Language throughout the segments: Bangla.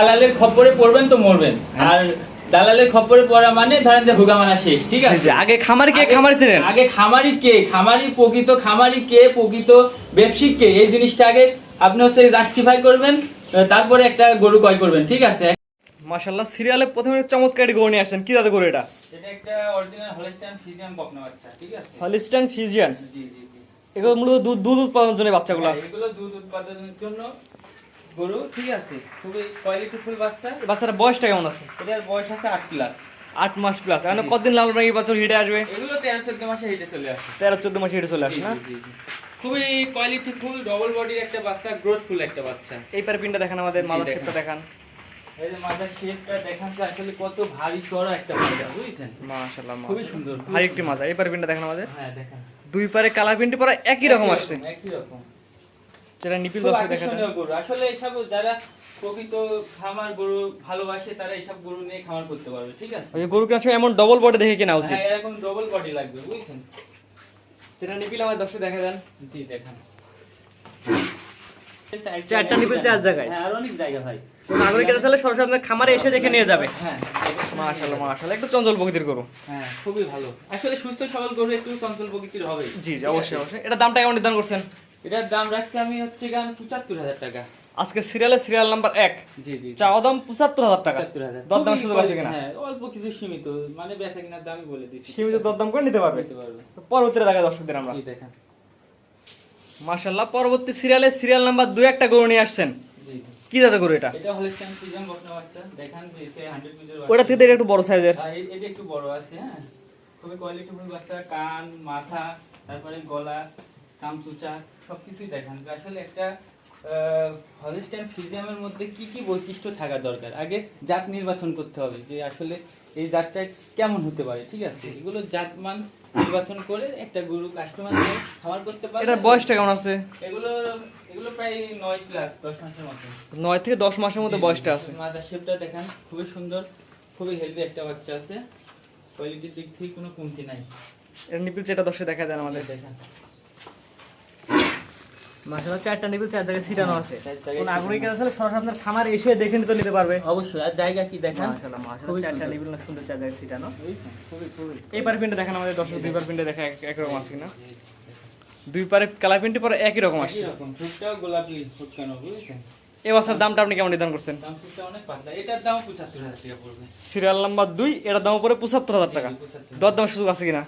দালালের খপ্পরে পড়বেন তো মরবেন। আর দালালের খপ্পরে পড়া মানে ধরেন যে হুগামানা শেষ ঠিক আছে? আগে খামারি কে খামারি ছিলেন? আগে খামারি কে? খামারি প্রকৃত খামারি কে? প্রকৃত ব্যবসায়িক কে? এই জিনিসটা আগে আপনি হচ্ছে জাস্টিফাই করবেন তারপরে একটা গরু ক্রয় করবেন ঠিক আছে? মাশাআল্লাহ সিরিয়ালে প্রথমে চমৎকার গরু নিয়ে আসছেন। কি জাতের গরু এটা? এটা একটা অরিজিনাল হলস্টাইন ফ্রিজিয়ান বকনা বাচ্চা ঠিক আছে? হলিস্টান ফিজিয়ান জি জি এগুলো মূলত দুধ দুধ উৎপাদনের জন্য বাচ্চাগুলো। হ্যাঁ, এগুলো দুধ উৎপাদনের জন্য গরু ঠিক আছে। খুবই কোয়ালিটিফুল বাচ্চা। বাচ্চাটার বয়সটা কেমন আছে? এটার বয়স আছে আট প্লাস আট মাস প্লাস এখন কতদিন লাল বছর হিটে আসবে? এগুলো তেরো চোদ্দ মাসে হেঁটে চলে আসে। তেরো চোদ্দ মাসে হিটে চলে আসবে জি, না। খুবই কোয়ালিটিফুল ডবল বডির একটা বাচ্চা গ্রোথফুল একটা বাচ্চা। এই পারে পিনটা দেখান আমাদের মাদার শেপটা দেখান। এই যে শেপটা দেখান তো আসলে কত ভারী চড়া একটা বাচ্চা বুঝছেন? মাশাআল্লাহ খুবই সুন্দর আর একটি এই পারে পিনটা দেখান আমাদের। হ্যাঁ দেখেন। দুই পারে কালার প্রিন্ট পরা একই রকম আসছে। একই রকম। যেটা নিপিল দর্শক দেখা আসলে এইসব যারা প্রকৃত খামার গরু ভালোবাসে তারা এইসব গরু নিয়ে খামার করতে পারবে ঠিক আছে? ওই গরু কেনার সময় এমন ডবল বডি দেখে কেনা উচিত। হ্যাঁ এরকম ডবল বডি লাগবে বুঝছেন? যেটা নিপিল আমার দর্শক দেখা যান জি দেখান। চারটা নিপিল চার জায়গায়। হ্যাঁ আর অনেক জায়গা ভাই সরাসরি আপনার খামারে এসে দেখে নিয়ে যাবে। হ্যাঁ মাশাআল্লাহ মাশাআল্লাহ একটু চঞ্চল প্রকৃতির গরু। হ্যাঁ খুবই ভালো। আসলে সুস্থ সবল গরু একটু চঞ্চল প্রকৃতির হবে জি জি অবশ্যই অবশ্যই। এটা দামটা কেমন নির্ধারণ করছেন? এটার দাম রাখছি আমি হচ্ছে গান পঁচাত্তর হাজার টাকা। আজকে সিরিয়ালে সিরিয়াল নাম্বার এক। জি জি চাওয়া দাম পঁচাত্তর হাজার টাকা। পঁচাত্তর হাজার। দরদাম সুযোগ আছে কিনা? হ্যাঁ অল্প কিছু সীমিত মানে বেচা কিনার দামই বলে দিচ্ছি। সীমিত দরদাম করে নিতে পারবে? নিতে পারবে। পরবর্তীতে দেখা দর্শকদের আমরা। জি দেখেন। মাশাআল্লাহ পরবর্তী সিরিয়ালে সিরিয়াল নাম্বার দুই একটা গরু নিয়ে আসছেন। জি কি জাতের গরু এটা? এটা হলে স্ট্যান্ড সিজন বকনা বাচ্চা। দেখেন যে সে 100 পিসের ওটা থেকে একটু বড় সাইজের এটা একটু বড় আছে হ্যাঁ। খুবই কোয়ালিটিফুল বাচ্চা কান মাথা তারপরে গলা কামচুচা সবকিছুই দেখান যে আসলে একটা হলিস্টাইন ফিজিয়ামের মধ্যে কি কি বৈশিষ্ট্য থাকা দরকার? আগে জাত নির্বাচন করতে হবে যে আসলে এই জাতটা কেমন হতে পারে ঠিক আছে? এগুলো জাত মান নির্বাচন করে একটা গরু কাস্টমার খামার করতে পারে এটার বয়সটা কেমন আছে? এগুলো এগুলো প্রায় নয় প্লাস দশ মাসের মতো। নয় থেকে দশ মাসের মধ্যে বয়সটা আছে। মাদার শেপটা দেখেন খুবই সুন্দর খুবই হেলদি একটা বাচ্চা আছে। কোয়ালিটির দিক থেকে কোনো কমতি নাই। এর নিপিল যেটা দর্শক দেখা যায় আমাদের। দেখেন। মাশাআল্লাহ চারটা চার জায়গায় ছিটানো আছে। কোন আগ্রহী সরাসরি আপনার খামারে এসে দেখে নিতে নিতে পারবে। অবশ্যই আর জায়গা কি দেখেন? মাশাআল্লাহ মাশাআল্লাহ চারটা। না সুন্দর চার জায়গায় ছিটানো এই পার পিনটা দেখেন আমাদের দর্শক দুই পার পিনটা একরকম আছে কিনা? দুই পারে কালার প্রিন্টে পরে একই রকম আসছে। গোলাপি বুঝছেন? এই বাসার দামটা আপনি কেমন নির্ধারণ করছেন? দাম ফুটটা অনেক পাতলা। এটার দাম পঁচাত্তর হাজার টাকা পড়বে। সিরিয়াল নাম্বার দুই এটার দাম পরে পঁচাত্তর হাজার টাকা। জি, 75,000 দর দামের সুযোগ আছে কিনা?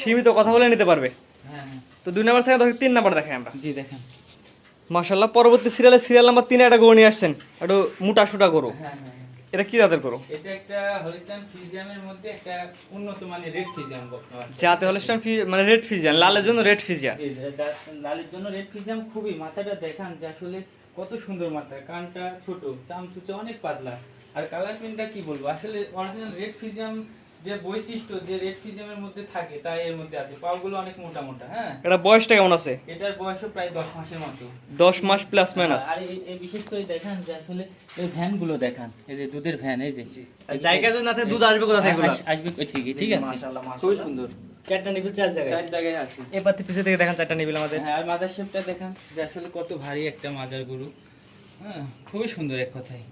সীমিত কথা বলে নিতে পারবে। হ্যাঁ হ্যাঁ তো দুই নাম্বার থেকে তিন নাম্বার দেখেন আমরা। জি দেখেন। মাশাল্লাহ পরবর্তী সিরিয়ালে সিরিয়াল নাম্বার তিনে একটা গরু নিয়ে আসছেন। একটু মোটা সুটা গরু। হ্যাঁ হ্যাঁ হ্যাঁ। এটা কি জাতের গরু? এটা একটা হলিস্টাইন ফিজিয়ামের মধ্যে একটা উন্নত মানের রেড ফিজিয়াম যাতে হলস্টাইন মানে রেড ফিজিয়ান লালের জন্য রেড জি, লালের জন্য রেড ফিজিয়াম খুবই। মাথাটা দেখান যে আসলে কত সুন্দর মাথা। কানটা ছোট চামচুচা অনেক পাতলা। আর কালার প্রিন্টটা কি বলব? আসলে অরিজিনাল রেড ফিজিয়াম যে বৈশিষ্ট্য যে রেড ফিজিয়ামের মধ্যে থাকে তা এর মধ্যে আছে। পাগুলো অনেক মোটা মোটা হ্যাঁ? এটা বয়সটা কেমন আছে? এটার বয়সও প্রায় দশ মাসের মতো। দশ মাস প্লাস মাইনাস আর এই- বিশেষ করে দেখান যে আসলে এই ভ্যানগুলো দেখান এই যে দুধের ভ্যান এই যে। জায়গা যদি না থাকে দুধ আসবে কোথা থেকে আসবে কই থেকে ঠিক আছে? মাশাআল্লাহ, মাশাআল্লাহ। খুবই সুন্দর। চারটা নিবিল চার জায়গায়? চার জায়গায় আছে। এবার পিছে থেকে দেখেন চারটা নিবিল আমাদের। হ্যাঁ আর মাদার শেপটা দেখান যে আসলে কত ভারী একটা মাজার গরু। হ্যাঁ খুবই সুন্দর এক কথায়।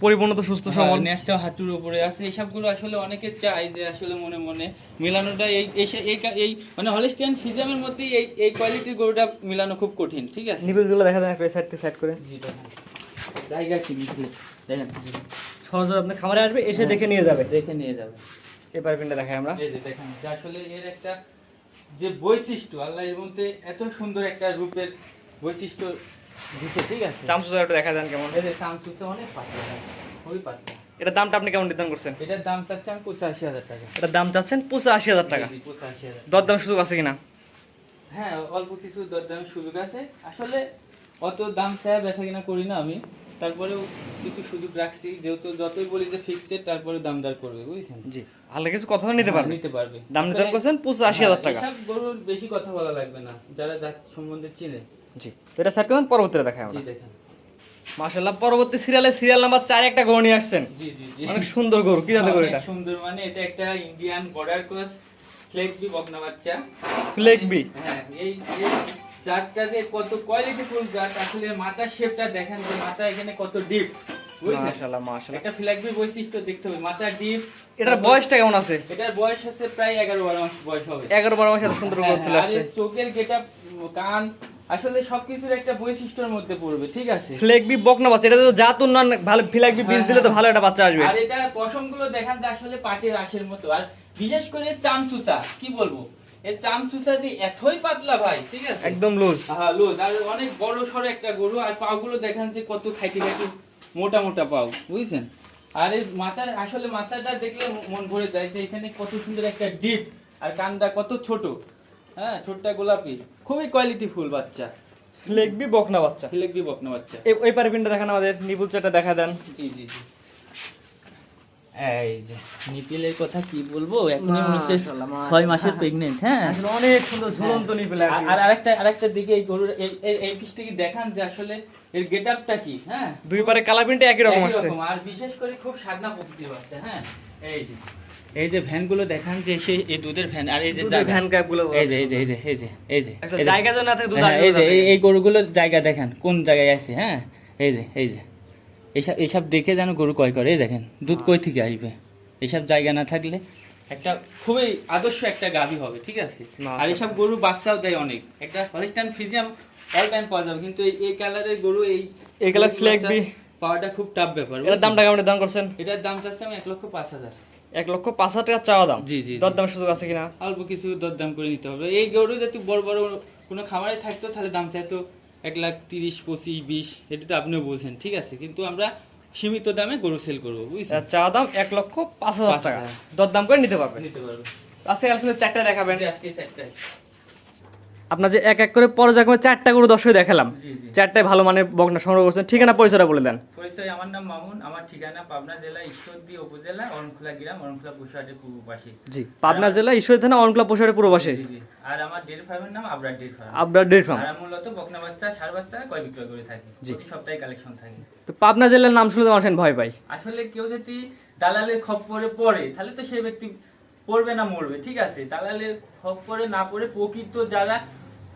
পরিপূর্ণ তো সুস্থ সবল। নেসটাও হাঁটুর উপরে আছে। এইসবগুলো আসলে অনেকে চায় যে আসলে মনে মনে মিলানোটা এই এসে- এই কা- এই মানে হলিস্টিয়ান ফিজিয়ামের মধ্যে এই এই কোয়ালিটির গরুটা মিলানো খুব কঠিন ঠিক আছে? নিবিলগুলো দেখা যায় সাইড থেকে সাইড করে। জি দেখেন জায়গা কি মিশলে দেখেন সহজে আপনি খামারে আসবে এসে দেখে নিয়ে যাবে। দেখে নিয়ে যাবে। এবার পিনটা দেখাই আমরা। এই যে দেখেন যে আসলে এর একটা যে বৈশিষ্ট্য আল্লাহ এর মধ্যে এত সুন্দর একটা রূপের বৈশিষ্ট্য দিছে ঠিক আছে। চামচু একটু দেখা যান কেমন। এই যে সামসুসে অনেক পাতলা খুবই পাতলা। এটার দামটা আপনি কেমন নির্ধারণ করছেন? এটার দাম চাচ্ছে আমি পঁচাশি হাজার টাকা। এটার দাম চাচ্ছেন পঁচাশি হাজার টাকা। জি, জি, পঁচাশি হাজার দর সুযোগ আছে কিনা? হ্যাঁ অল্প কিছু দরদামের সুযোগ আছে। আসলে অত দাম চায় বেচা কিনা করি না আমি। তারপরেও কিছু সুযোগ রাখছি। যেহেতু যতই বলি যে ফিক্সড তারপরে দামদার করবে বুঝছেন? জি ভালো কিছু কথা নিতে পারবে। নিতে পারবে। দাম নির্ধারণ করছেন পঁচাশি হাজার টাকা। গরুর বেশি কথা বলা লাগবে না। যারা জাত সম্বন্ধে চিনে। জি তো এটা করেন পরবর্তীতে দেখাই জি আমরা দেখেন পরবর্তী সিরিয়ালে সিরিয়াল নাম্বার চার একটা গরু নিয়ে আসছেন। জি জি জি। অনেক সুন্দর গরু কি জাতের গরু এটা? সুন্দর মানে এটা একটা ইন্ডিয়ান বর্ডার ক্রস ফ্লেক বি বকনা বাচ্চা। ফ্লেক বি হ্যাঁ এই এই জাতটা যে কত কোয়ালিটিফুল জাত আসলে মাথার শেপটা দেখেন যে মাথা এখানে কত ডিপ মাশাআল্লাহ মাশাআল্লাহ। একটা ফ্ল্যাগবি বৈশিষ্ট্য দেখতে হবে মাথার ডিপ এটার বয়সটা কেমন আছে? এটার বয়স হচ্ছে প্রায় এগারো বারো মাস বয়স হবে। এগারো বারো মাসে এত সুন্দর হ্যাঁ, চলে আসছে। এর চোখের গেটা কান আসলে সবকিছুর একটা বৈশিষ্ট্যের মধ্যে পড়বে ঠিক আছে? ফ্লেগবি বকনা বাচ্চা এটা তো জাত উন্নয়ন ভালো ফ্লেগবি বীজ দিলে তো ভালো একটা বাচ্চা আসবে। আর এটা পশমগুলো দেখান যে আসলে পাটের আশের মতো। আর বিশেষ করে চামচুচা কি বলব? এই চামচুচা যে এতই পাতলা ভাই ঠিক আছে? একদম লুজ হ্যাঁ লোদ আর অনেক বড় সড়ো একটা গরু আর পাও গুলো দেখান যে কত খাইটি খাইটি মোটা মোটা পাও বুঝছেন? আর এই মাথার আসলে মাথাটা দেখলে মন ভরে যায় যে এখানে কত সুন্দর একটা ডিপ আর কানটা কত ছোট। হ্যাঁ ছোটটা গোলাপি। খুবই কোয়ালিটি ফুল বাচ্চা। ফ্লেগবি বকনা বাচ্চা। ফিলেকবি বকনা বাচ্চা। এই- পারে পিনটা দেখান আমাদের নিপুল চাটা দেখা দেন। জি জি জি। এই যে নিপিলের কথা কি বলব? এখনই মনে হচ্ছে। ছয় মাসের প্রেগনেন্ট হ্যাঁ? আসলে অনেক সুন্দর ঝুলন্ত নিপিল আর আর আরেকটা আরেকটা দিকে এই গরুর এই এই- পিসটা কি দেখান যে আসলে এর গেটআপটা কি হ্যাঁ? দুই পারে কালা প্রিন্টে একই রকম আসছে। আর বিশেষ করে খুব সাদনা প্রকৃতির বাচ্চা হ্যাঁ? এই যে এই যে ভ্যানগুলো দেখান যে সে এই দুধের ভ্যান আর এই যে ভ্যান ক্যাপগুলো এই যে এই যে এই যে এই যে এই যে একটা জায়গা যেন না থাকে দুধ হ্যাঁ, এই যে এই- এই গরুগুলোর জায়গা দেখেন কোন জায়গায় আছে হ্যাঁ? এই যে এই যে। এইসব এইসব দেখে যেন গরু কয় করে এই দেখেন দুধ কই থেকে আসবে? এইসব জায়গা না থাকলে একটা খুবই আদর্শ একটা গাভী হবে ঠিক আছে? আর এইসব গরু বাচ্চাও দেয় অনেক। একটা হলিস্টান ফিজিয়াম অল টাইম পাওয়া যাবে কিন্তু এই কালারের গরু এই এই বাচ্চা flag বি। পাওয়াটা খুব টাফ ব্যাপার এটার? দামটা কেমন দাম করছেন? এটার দাম চাচ্ছে আমি এক লক্ষ পাঁচ হাজার। এক লক্ষ পাঁচ হাজার টাকা চাওয়া দাম। জি, জি, দরদাম সুযোগ আছে কিনা? অল্প কিছু দরদাম করে নিতে হবে। এই গরু যদি বড় বড় কোনো খামারে থাকতো তাহলে দাম চাইতো এক লাখ তিরিশ পঁচিশ বিশ এটা তো আপনিও বলছেন ঠিক আছে? কিন্তু আমরা সীমিত দামে গরু সেল করব বুঝছেন? চাওয়া দাম এক লক্ষ পাঁচ হাজার টাকা। দরদাম দর দাম করে নিতে পারবে। নিতে পারবে। আজকে আলফিনের চারটা দেখাবেন। আজকে চারটায়। আপনার যে এক এক করে পরে পর্যায়ক্রমে চারটা করে দর্শক দেখালাম। চারটায় ভালো মানের বকনা সংগ্রহ করছেন। ঠিকানা পরিচয়টা বলে দেন। পরিচয় আমার নাম মামুন। আমার ঠিকানা পাবনা জেলা ঈশ্বরদী উপজেলা অরণখোলা গ্রাম অরণখোলা পুষাহাটের পূর্ব পাশে। জি পাবনা জেলা ঈশ্বরী থানা অনকলা জি, জি। আর আমার ডেয়ারি ফার্মের নাম আবরার ডেয়ারি ফার্ম। আপনার ডেট ফার্ম। আর মূলত বকনা বাচ্চা ষাড় বাচ্চা কয় বিক্রয় করে থাকি। প্রতি সপ্তাহে কালেকশন থাকে। তো পাবনা জেলার নাম শুনলে তো মানুষের ভয় পাই আসলে কেউ যদি দালালের খপ্পরে পড়ে তাহলে তো সেই ব্যক্তি পড়বে না মরবে ঠিক আছে? দালালের করে না পড়ে প্রকৃত যারা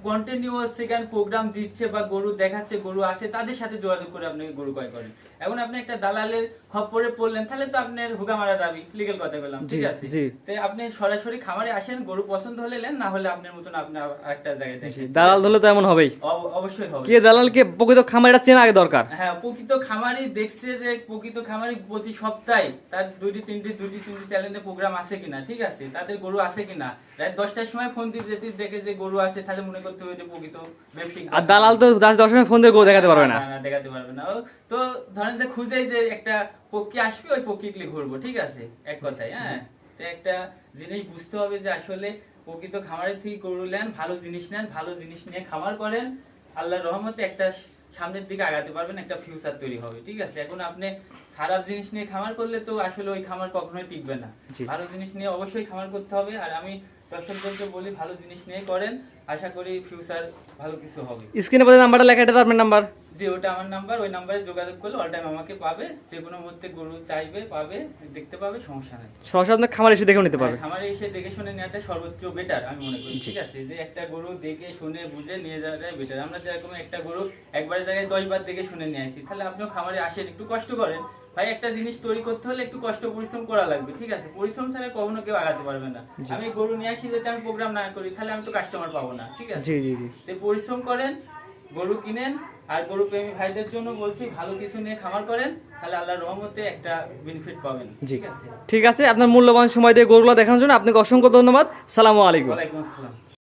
কন্টিনিউয়াস সেখানে প্রোগ্রাম দিচ্ছে বা গরু দেখাচ্ছে গরু আছে তাদের সাথে যোগাযোগ করে আপনি গরু ক্রয় করেন। এখন আপনি একটা দালালের খপ্পরে পড়লেন তাহলে তো আপনার হুকা মারা যাবে লিগেল কথা বললাম ঠিক আছে। তাই আপনি সরাসরি খামারে আসেন গরু পছন্দ হলে নেন না হলে আপনার মতন আপনি আরেকটা জায়গায় দেখেন দালাল ধরলে তো এমন হবেই। অবশ্যই হবে। কে দালালকে প্রকৃত খামারিটা চেনা আগে দরকার। হ্যাঁ প্রকৃত খামারি দেখছে যে প্রকৃত খামারি প্রতি সপ্তাহে তার দুইটি তিনটি দুইটি তিনটি চ্যানেলে প্রোগ্রাম আছে কিনা ঠিক আছে? তাদের গরু আছে কিনা? রাত দশটার সময় ফোন দিয়ে যদি দেখে যে গরু আছে তাহলে মনে করতে হবে প্রকৃত ব্যবসায়িক আর দালাল তো দশ দশমের ফোন দিয়ে গরু দেখাতে পারবে না। দেখাতে পারবে না। তো ধরেন যে খুঁজে যে একটা পক্ষী আসবে ওই পক্ষীগুলি ঘুরবো ঠিক আছে? এক কথায় হ্যাঁ? তো একটা জিনিস বুঝতে হবে যে আসলে প্রকৃত খামারের থেকে গরু নেন ভালো জিনিস নেন ভালো জিনিস নিয়ে খামার করেন আল্লাহর রহমতে একটা সামনের দিকে আগাতে পারবেন একটা ফিউচার তৈরি হবে ঠিক আছে? এখন আপনি খারাপ জিনিস নিয়ে খামার করলে তো আসলে ওই খামার কখনোই টিকবে না। ভালো জিনিস নিয়ে অবশ্যই খামার করতে হবে আর আমি দর্শকদেরকে বলি ভালো জিনিস নিয়ে করেন। আশা করি ফিউচার ভালো কিছু হবে। স্ক্রিনে পরে নাম্বারটা লেখা এটা আপনার নাম্বার। যে ওটা আমার নাম্বার। ওই নাম্বারে যোগাযোগ করলে অল টাইম আমাকে পাবে। যে কোনো মুহূর্তে গরু চাইবে পাবে দেখতে পাবে সমস্যা নাই। সরাসরি আপনার খামার এসে দেখেও নিতে পারবে। হ্যাঁ, খামারে এসে দেখে শুনে নেওয়াটা সর্বোচ্চ বেটার আমি মনে করি। ঠিক আছে যে একটা গরু দেখে শুনে বুঝে নিয়ে যাওয়াটাই বেটার আমরা যেরকম একটা গরু একবারের জায়গায় দশ বার দেখে শুনে নিয়ে আসি তাহলে আপনিও খামারে আসেন একটু কষ্ট করেন। ভাই একটা জিনিস তৈরি করতে হলে একটু কষ্ট পরিশ্রম করা লাগবে ঠিক আছে? পরিশ্রম ছাড়া কখনো কেউ আগাতে পারবে না। আমি গরু নিয়ে আসি যদি আমি প্রোগ্রাম না করি তাহলে আমি তো কাস্টমার পাবো না ঠিক আছে? জি জি জি। তো পরিশ্রম করেন গরু কিনেন আর গরু প্রেমী ভাইদের জন্য বলছি ভালো কিছু নিয়ে খামার করেন তাহলে আল্লাহর রহমতে একটা বেনিফিট পাবেন ঠিক আছে? ঠিক আছে আপনার মূল্যবান সময় দিয়ে গরুগুলো দেখানোর জন্য আপনাকে অসংখ্য ধন্যবাদ। সালামু আলাইকুম। ওয়ালাইকুম আসসালাম।